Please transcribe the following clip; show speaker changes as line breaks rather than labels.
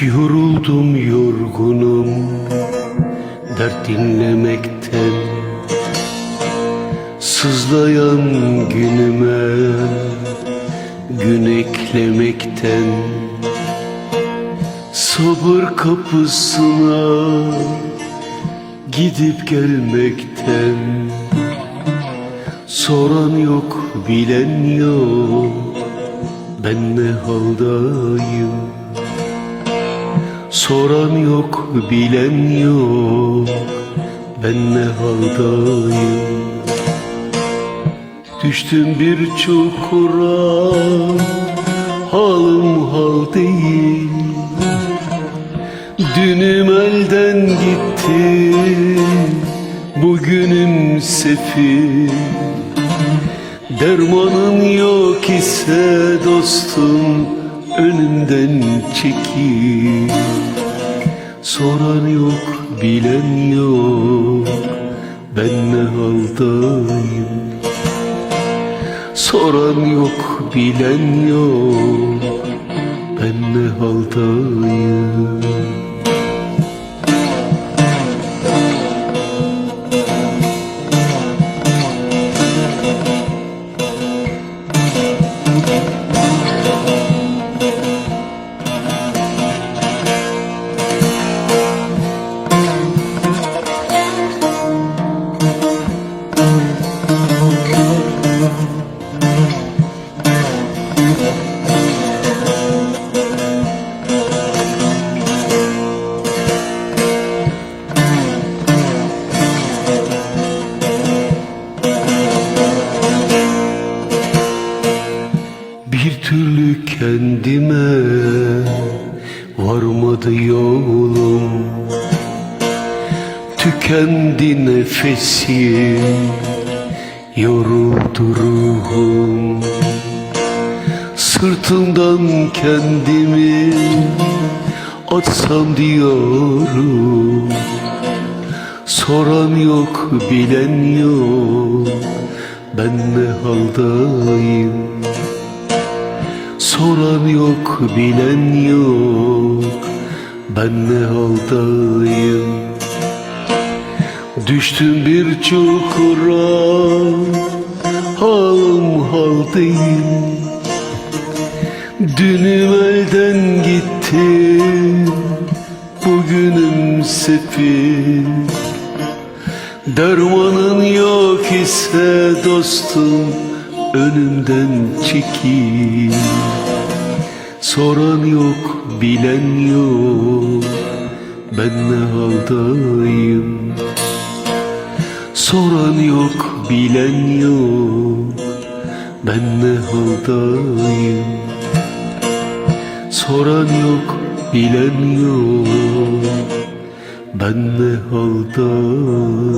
Yoruldum yorgunum Dert dinlemekten. Sızlayan günüme Gün eklemekten. Sabır kapısına Gidip gelmekten. Soran yok bilen yok. Ben ne haldayım? Soran yok bilen yok. Ben ne haldayım? Düştüm bir çukura Halım hal değil. Dünüm elden gitti Bugünüm sefil Dermanım yok ise dostum Önümden çekil. Soran yok bilen yok Ben ne haldayım? Soran yok bilen yok Ben ne haldayım kendime varmadı yolum. Tükendi nefesim, yoruldu ruhum. Sırtımdan kendimi atsam diyorum. Soran yok bilen yok. Ben ne haldayım Soran yok bilen yok. Ben ne haldayım? Düştüm bir çukura halım hal değil Dünüm elden gitti Bugünüm sefil. Dermanın yok ise dostum Önümden çekil. Soran yok bilen yok. Ben ne haldayım? Soran yok bilen yok. Ben ne haldayım? Soran yok bilen yok. Ben ne haldayım